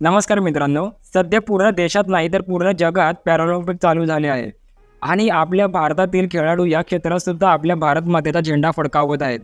नमस्कार मित्रांनो सध्या पूर्ण देशात नाही तर पूर्ण जगात पॅरालिम्पिक चालू झाले आहे. आणि आपल्या भारतातील खेळाडू या क्षेत्रात सुद्धा आपल्या भारत मातेचा झेंडा फडकावत आहेत.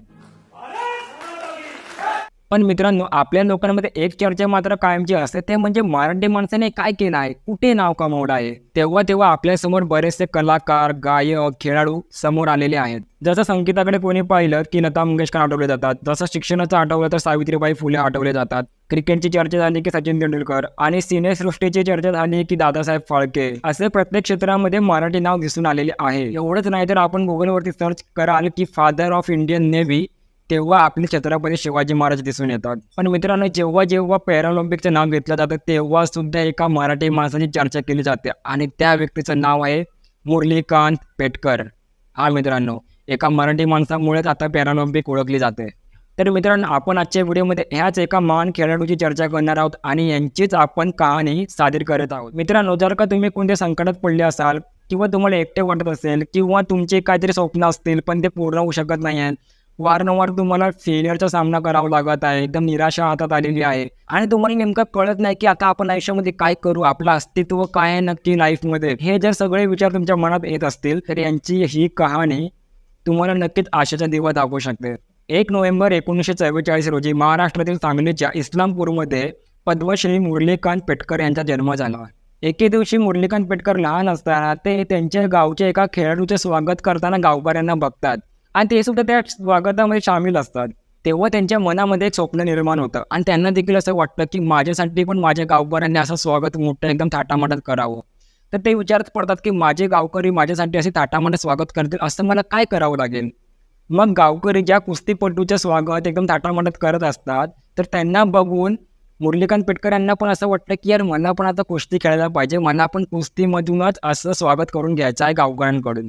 पण मित्रांनो आपल्या लोकांमध्ये एक चर्चा मात्र कायमची असते. ते म्हणजे मराठी माणसाने काय केलं आहे? कुठे नाव कमावलं आहे? तेव्हा तेव्हा आपल्यासमोर बरेचसे कलाकार गायक खेळाडू समोर आलेले आहेत. जसं संगीताकडे कोणी पाहिलं की लता मंगेशकर आठवले जातात. जसं शिक्षणाचं आठवलं तर सावित्रीबाई फुले आठवले जातात. क्रिकेटची चर्चा झाली की सचिन तेंडुलकर आणि सिनेसृष्टीची चर्चा झाली की दादासाहेब फाळके. असे प्रत्येक क्षेत्रामध्ये मराठी नाव दिसून आलेले आहे. एवढंच नाही तर आपण गुगलवरती सर्च कराल की फादर ऑफ इंडियन नेव्ही तेव्हा आपले छत्रपती शिवाजी महाराज दिसून येतात. पण मित्रांनो जेव्हा जेव्हा पॅरालिम्पिकचं नाव घेतलं जातं तेव्हा सुद्धा एका मराठी माणसाची चर्चा केली जाते. आणि त्या व्यक्तीचं नाव आहे मुरलीकांत पेटकर. हा मित्रांनो एका मराठी माणसामुळेच आता पॅरालिम्पिक ओळखली जाते. तर मित्रांनो आपण आजच्या व्हिडिओमध्ये ह्याच एका महान खेळाडूची चर्चा करणार आहोत आणि यांचीच आपण कहाणी सादर करत आहोत. मित्रांनो जर का तुम्ही कोणत्या संकटात पडले असाल किंवा तुम्हाला एकटे वाटत असेल किंवा तुमचे काहीतरी स्वप्न असतील पण ते पूर्ण होऊ शकत नाही आहेत वारंवार तुम्हाला फेलियरचा सामना करावा लागत आहे. एकदम निराशा हातात आलेली आहे. आणि तुम्हाला नेमकं कळत नाही की आता आपण आयुष्यामध्ये काय करू? आपलं अस्तित्व काय आहे नक्की लाईफमध्ये हे जर सगळे विचार तुमच्या मनात येत असतील तर यांची ही कहाणी तुम्हाला नक्कीच आशेचा दिवा दाखवू शकते. एक नोव्हेंबर एकोणीसशे चव्वेचाळीस रोजी महाराष्ट्रातील सांगलीच्या इस्लामपूरमध्ये पद्मश्री मुरलीकांत पेटकर यांचा जन्म झाला. एके दिवशी मुरलीकांत पेटकर लहान असताना ते त्यांच्या गावच्या एका खेळाडूचे स्वागत करताना गावकऱ्यांना बघतात. आणि ते सुद्धा त्या स्वागतामध्ये सामील असतात. तेव्हा त्यांच्या मनामध्ये एक स्वप्न निर्माण होतं. आणि त्यांना देखील असं वाटतं की माझ्यासाठी पण माझ्या गावकऱ्यांनी असं स्वागत मोठं एकदम थाटामाटात करावं. तर ते विचारत पडतात की माझे गावकरी माझ्यासाठी असे थाटामाटात स्वागत करतील असं मला काय करावं लागेल? मग गावकरी ज्या कुस्तीपटूचं स्वागत एकदम थाटामाटात करत असतात तर त्यांना बघून मुरलीकांत पेटकर यांना पण असं वाटतं की यार मला पण आता कुस्ती खेळायला पाहिजे. मला पण कुस्तीमधूनच असं स्वागत करून घ्यायचं आहे गावकऱ्यांकडून.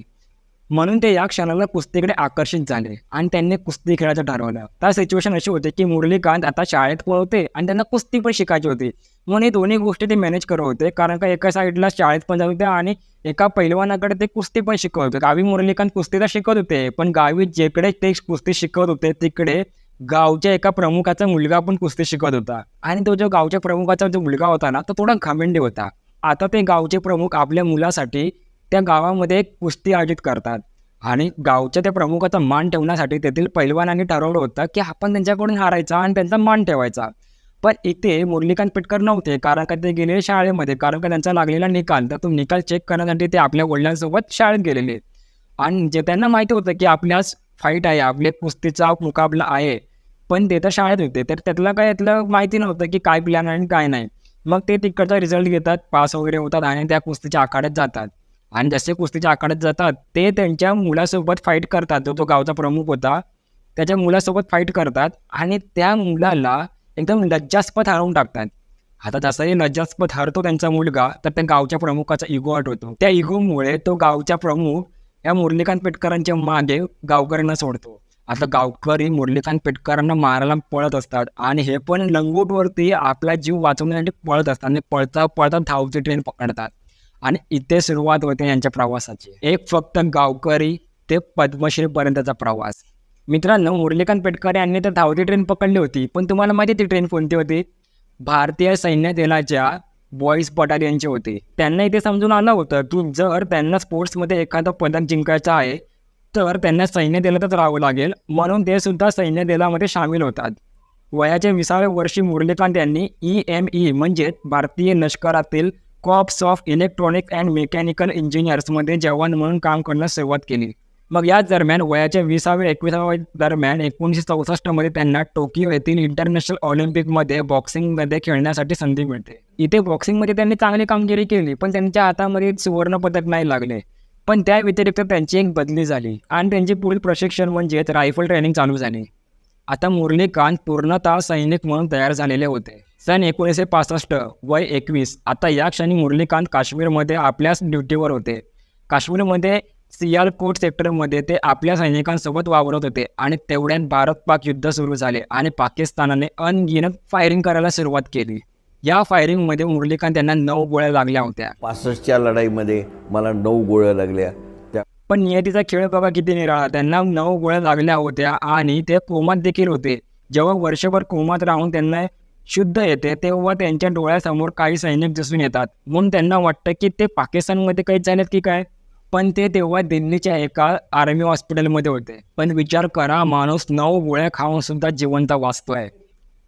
म्हणून ते या क्षणाला कुस्तीकडे आकर्षित झाले आणि त्यांनी कुस्ती खेळायचं ठरवलं. त्या सिच्युएशन अशी होती की मुरलीकांत आता शाळेत पण होते आणि त्यांना कुस्ती पण शिकायची होती. म्हणून हे दोन्ही गोष्टी ते मॅनेज करत होते. कारण का एका साईडला शाळेत पण जात होते आणि एका पैलवानाकडे ते कुस्ती पण शिकवत होते. गावी मुरलीकांत कुस्ती तर शिकत होते पण गावी जिकडे ते कुस्ती शिकवत होते तिकडे गावच्या एका प्रमुखाचा मुलगा पण कुस्ती शिकत होता. आणि तो जो गावच्या प्रमुखाचा जो मुलगा होता ना तो थोडा घामेंडी होता. आता ते गावचे प्रमुख आपल्या मुलासाठी त्या गावामध्ये एक कुस्ती आयोजित करतात. आणि गावच्या त्या प्रमुखाचा मान ठेवण्यासाठी तेथील पैलवानांनी ठरवलं होतं की आपण त्यांच्याकडून हारायचा आणि त्यांचा मान ठेवायचा. पण इथे मुरलीकांत पेटकर नव्हते कारण का ते गेले शाळेमध्ये कारण का त्यांचा लागलेला निकाल तर तो निकाल चेक करण्यासाठी ते आपल्या वडिलांसोबत शाळेत गेलेले. आणि जे त्यांना माहिती होतं की आपल्यास फाईट आहे आपले कुस्तीचा मुकाबला आहे पण ते तर शाळेत होते तर त्यातलं काय यातलं माहिती नव्हतं की काय प्लॅन आणि काय नाही. मग ते तिकडचा रिझल्ट घेतात पास वगैरे होतात आणि त्या कुस्तीच्या आखाड्यात जातात. आणि जसे कुस्तीच्या आखाड्यात जातात ते त्यांच्या मुलासोबत फाईट करतात. जो तो गावचा प्रमुख होता. त्याच्या मुलासोबत फाईट करतात आणि त्या मुलाला एकदम लज्जास्पद हरवून टाकतात. आता जसंही लज्जास्पद हरतो त्यांचा मुलगा तर त्या गावच्या प्रमुखाचा इगो आठवतो. त्या इगोमुळे तो गावच्या प्रमुख या मुरलीकांत पेटकरांच्या मागे गावकऱ्यांना सोडतो. आता गावकरी मुरलीकांत पेटकरांना मारायला पळत असतात आणि हे पण लंगूटवरती आपला जीव वाचवण्यासाठी पळत असतात आणि पळता पळता धावची ट्रेन पकडतात. आणि इथे सुरुवात होते यांच्या प्रवासाची. एक फक्त गावकरी ते पद्मश्रीपर्यंतचा प्रवास. मित्रांनो मुरलीकांत पेटकर यांनी तर धावती ट्रेन पकडली होती पण तुम्हाला माहिती ती ट्रेन कोणती होती? भारतीय सैन्य दलाच्या बॉईज बटालियनची होती. त्यांना इथे समजून आलं होतं की जर त्यांना स्पोर्ट्समध्ये एखादं पदक जिंकायचं आहे तर त्यांना सैन्य दलातच राहावं लागेल म्हणून ते सुद्धा सैन्य दलामध्ये सामील होतात. वयाच्या विसाव्या वर्षी मुरलीकांत यांनी ई एम ई म्हणजे भारतीय लष्करातील corps of electronic and mechanical इंजिनियर्समध्ये जवान म्हणून काम करण्यास सुरुवात केली. मग याच दरम्यान वयाच्या विसाव्या एकविसाव्या दरम्यान एकोणीसशे चौसष्टमध्ये त्यांना टोकियो येथील इंटरनॅशनल ऑलिम्पिकमध्ये बॉक्सिंगमध्ये खेळण्यासाठी संधी मिळते. इथे बॉक्सिंगमध्ये त्यांनी चांगली कामगिरी केली पण त्यांच्या हातामध्ये सुवर्णपदक नाही लागले. पण त्या व्यतिरिक्त त्यांची एक बदली झाली आणि त्यांचे पुढील प्रशिक्षण म्हणजेच रायफल ट्रेनिंग चालू झाली. आता मुरलीकांत पूर्णतः सैनिक म्हणून तयार झालेले होते. सन एकोणीसशे पासष्ट वय एकवीस आता या क्षणी मुरलीकांत काश्मीरमध्ये आपल्याच ड्युटीवर होते. काश्मीरमध्ये सियालकोट सेक्टरमध्ये ते आपल्या सैनिकांसोबत वावरत होते आणि तेवढ्यात भारत पाक युद्ध सुरू झाले आणि पाकिस्तानाने अनगिनत फायरिंग करायला सुरुवात केली. या फायरिंगमध्ये मुरलीकांत यांना नऊ गोळ्या लागल्या होत्या. पासष्टच्या लढाईमध्ये मला नऊ गोळ्या लागल्या. पण नियतीचा खेळ बघा किती निराळा त्यांना नऊ गोळ्या लागल्या होत्या आणि ते कोमात देखील होते. जेव्हा वर्षभर कोमात राहून त्यांना शुद्ध येते तेव्हा त्यांच्या डोळ्यासमोर काही सैनिक दिसून येतात. म्हणून त्यांना वाटतं की ते पाकिस्तानमध्ये काही झालेत की काय? पण ते तेव्हा दिल्लीच्या एका आर्मी हॉस्पिटलमध्ये होते. पण विचार करा माणूस नऊ गोळ्या खाऊन सुद्धा जिवंत वाचतोय.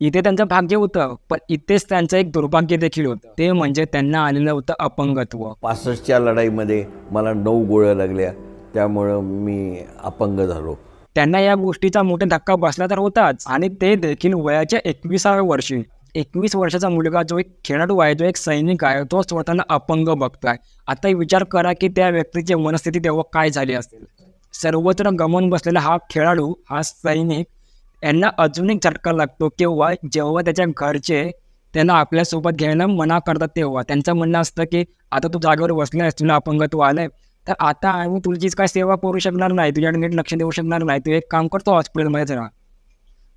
इथे त्यांचं भाग्य होतं पण इथेच त्यांचं एक दुर्भाग्य देखील होतं. ते म्हणजे त्यांना आलेलं होतं अपंगत्व. पासष्टच्या लढाईमध्ये मला नऊ गोळ्या लागल्या त्यामुळं मी अपंग झालो. त्यांना या गोष्टीचा मोठा धक्का बसला तर होताच. आणि ते देखील वयाच्या एकविसाव्या वर्षी. एकवीस वर्षाचा मुलगा जो एक खेळाडू आहे जो एक सैनिक आहे तो स्वतःला अपंग बघतोय. आता विचार करा की त्या व्यक्तीची मनस्थिती तेव्हा काय झाली असेल? सर्वत्र गमावून बसलेला हा खेळाडू हा सैनिक यांना अजून एक झटका लागतो किंवा जेव्हा त्याच्या घरचे त्यांना आपल्यासोबत घ्यायला मना करतात तेव्हा. त्यांचं म्हणणं असतं की आता तू जागेवर बसलायस तुला अपंगत्व आलंय. तर आता आम्ही तुझीच काय सेवा करू शकणार नाही तुझ्याकडे नीट लक्ष देऊ शकणार नाही. तू एक काम करतो हॉस्पिटलमध्येच राहा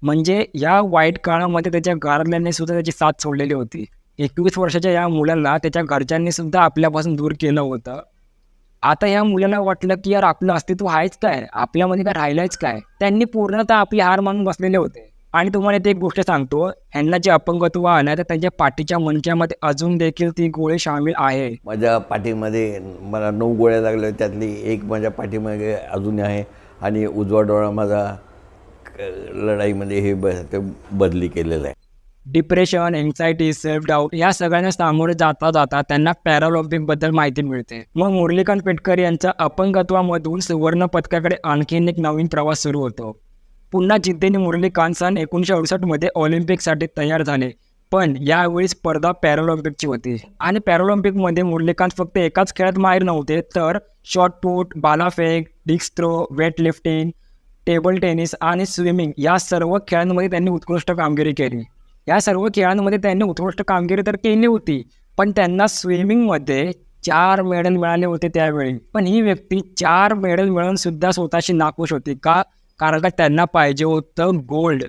म्हणजे या वाईट काळामध्ये त्याच्या घरातल्यांनी सुद्धा त्याची साथ सोडलेली होती. एकवीस वर्षाच्या या मुलाला त्याच्या घरच्यांनी सुद्धा आपल्यापासून दूर केलं होतं. आता या मुलाला वाटलं की यार आपलं अस्तित्व आहेच काय? आपल्यामध्ये काय राहिलंच काय? त्यांनी पूर्णतः आपली हार मानून बसलेले होते. आणि तुम्हाला ते एक गोष्ट सांगतो ह्यांना जे अपंगत्व आलं तर त्यांच्या पाठीच्या मंचामध्ये अजून देखील ती गोळी सामील आहे. माझ्या पाठीमध्ये मला नऊ गोळ्या लागल्या त्यातली एक माझ्या पाठीमध्ये अजून आहे. आणि उजवा डोळा माझा लढाईमध्ये हे ब बदली केलेलं आहे. डिप्रेशन एन्झायटी सेल्फ डाऊट या सगळ्यांना सामोरे जाता जाता त्यांना पॅरालॉम्पिकबद्दल माहिती मिळते. मग मुरलीकांत पेटकर यांच्या अपंगत्वामधून सुवर्ण पदकाकडे आणखीन एक नवीन प्रवास सुरू होतो. पुन्हा जिद्दीने मुरलीकांत सन एकोणीसशे अडुसष्टमध्ये ऑलिम्पिकसाठी तयार झाले पण यावेळी स्पर्धा पॅरालॉम्पिकची होती. आणि पॅरालॉम्पिकमध्ये मुरलीकांत फक्त एकाच खेळात माहीर नव्हते तर shot put बालाफेक disc throw weight lifting table tennis आणि स्विमिंग या सर्व खेळांमध्ये त्यांनी उत्कृष्ट कामगिरी केली. या सर्व खेळांमध्ये त्यांनी उत्कृष्ट कामगिरी तर केली होती पण त्यांना स्विमिंगमध्ये चार मेडल मिळाले होते त्यावेळी. पण ही व्यक्ती चार मेडल मिळवून सुद्धा स्वतःशी नाखुश होती का? कारण का त्यांना पाहिजे होतं गोल्ड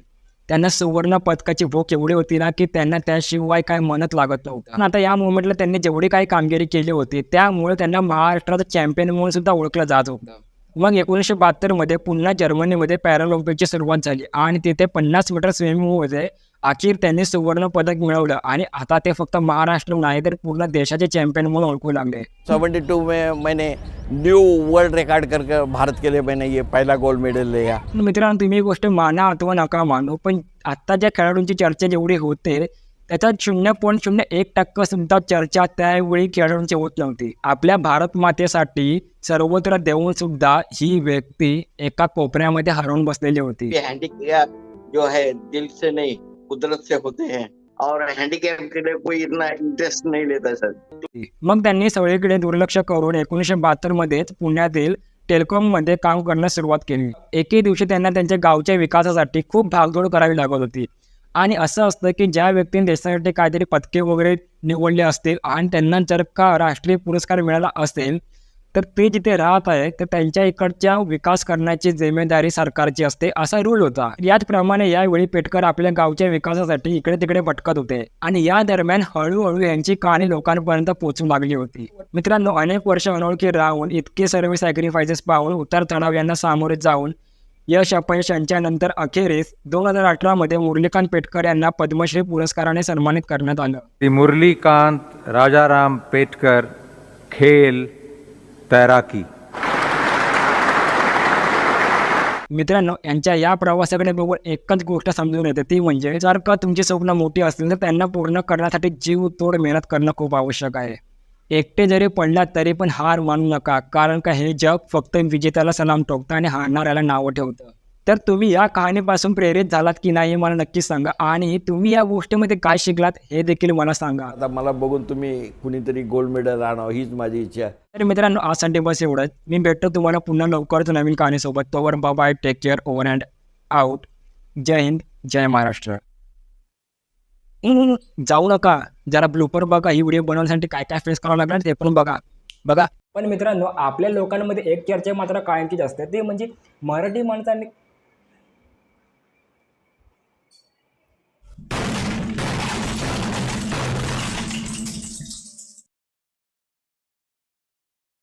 त्यांना सुवर्ण पदकाची भूक एवढी होती ना की त्यांना त्याशिवाय काय मनत लागत नव्हतं. आता या मुवमेंटला त्यांनी जेवढी काही कामगिरी केली होती त्यामुळे त्यांना महाराष्ट्राचं चॅम्पियन म्हणून सुद्धा ओळखलं जात होतं. मग एकोणीसशे बहात्तरमध्ये पुन्हा जर्मनीमध्ये पॅरालिम्पिकची सुरुवात झाली आणि तिथे पन्नास मीटर स्विमिंगमध्ये अखेर त्यांनी सुवर्ण पदक मिळवलं आणि आता ते फक्त महाराष्ट्र नाही तर पूर्ण देशाचे चॅम्पियन म्हणून ओळखू लागले. सेवेंटी टू में मैंने न्यू वर्ल्ड रिकॉर्ड करके भारत के लिए मैंने ये पहला गोल्ड मेडल लिया. मित्रांनो तुम्ही ही गोष्ट माना अथवा नका मानू पण आत्ता ज्या खेळाडूंची चर्चा जेवढी होते त्याच्यात शून्य पॉईंट शून्य एक टक्का सुद्धा चर्चा त्यावेळी खेळाडूंची होत नव्हती. आपल्या भारत मातेसाठी सर्वत्र देऊन सुद्धा ही व्यक्ती एका कोपऱ्यामध्ये हरवून बसलेली होती. हैंडीकैप जो है दिल से नहीं कुदरत से होते हैं और हैंडीकैप के कोई इतना इंटरेस्ट नाही लेता सर। मग त्यांनी सगळीकडे दुर्लक्ष करून एकोणीसशे बहात्तरमध्येच पुण्यातील टेलिकॉममध्ये काम करण्यास सुरुवात केली. एके दिवशी त्यांना त्यांच्या गावच्या विकासासाठी खूप भागदौड करावी लागत होती. आणि असं असतं की ज्या व्यक्तीने देशासाठी काहीतरी पदके वगैरे निवडले असतील आणि त्यांना जर का राष्ट्रीय पुरस्कार मिळाला असेल तर ते जिथे राहत आहे तर त्यांच्या इकडच्या विकास करण्याची जिम्मेदारी सरकारची असते असा रूल होता. याचप्रमाणे यावेळी पेटकर आपल्या गावच्या विकासासाठी इकडे तिकडे भटकत होते आणि या दरम्यान हळूहळू यांची कहाणी लोकांपर्यंत पोहोचू लागली होती. मित्रांनो अनेक वर्ष अनोळखी राहून इतके सर्व सॅक्रिफायसेस पाहून उतार चढाव यांना सामोरे जाऊन यश अपयश यांच्यानंतर अखेरीस दोन हजार अठरामध्ये मुरलीकांत पेटकर यांना पद्मश्री पुरस्काराने सन्मानित करण्यात आलं. मुरलीकांत राजाराम पेटकर खेल तैराकी। मित्रांनो यांच्या या प्रवासाकडे बरोबर एकच गोष्ट समजून येते ती म्हणजे जर का तुमची स्वप्न मोठी असतील तर त्यांना पूर्ण करण्यासाठी जीव तोड मेहनत करणं खूप आवश्यक आहे. एकटे जरी पडला तरी पण हार मानू नका कारण का हे जग फक्त विजेत्याला सलाम ठोकतं आणि हारणाऱ्याला नावं ठेवतं. तर तुम्ही या कहाणीपासून प्रेरित झालात की नाही हे मला नक्कीच सांगा. आणि तुम्ही या गोष्टीमध्ये काय शिकलात हे देखील मला सांगा. आता मला बघून तुम्ही कुणीतरी गोल्ड मेडल आणावं हीच माझी इच्छा. तर मित्रांनो आजसाठी बस एवढंच मी भेटतो तुम्हाला पुन्हा लवकरच नवीन कहाणीसोबत. तोवर bye take care over and out Jai Hind Jai Maharashtra. जाऊ नका. जरा ब्लूपर बघा ही व्हिडिओ बनवण्यासाठी काय काय फेस करावं लागणार ते पण बघा. बघा. पण मित्रांनो आपल्या लोकांमध्ये एक चर्चा मात्र कायमचीच असते. ते म्हणजे मराठी माणसांनी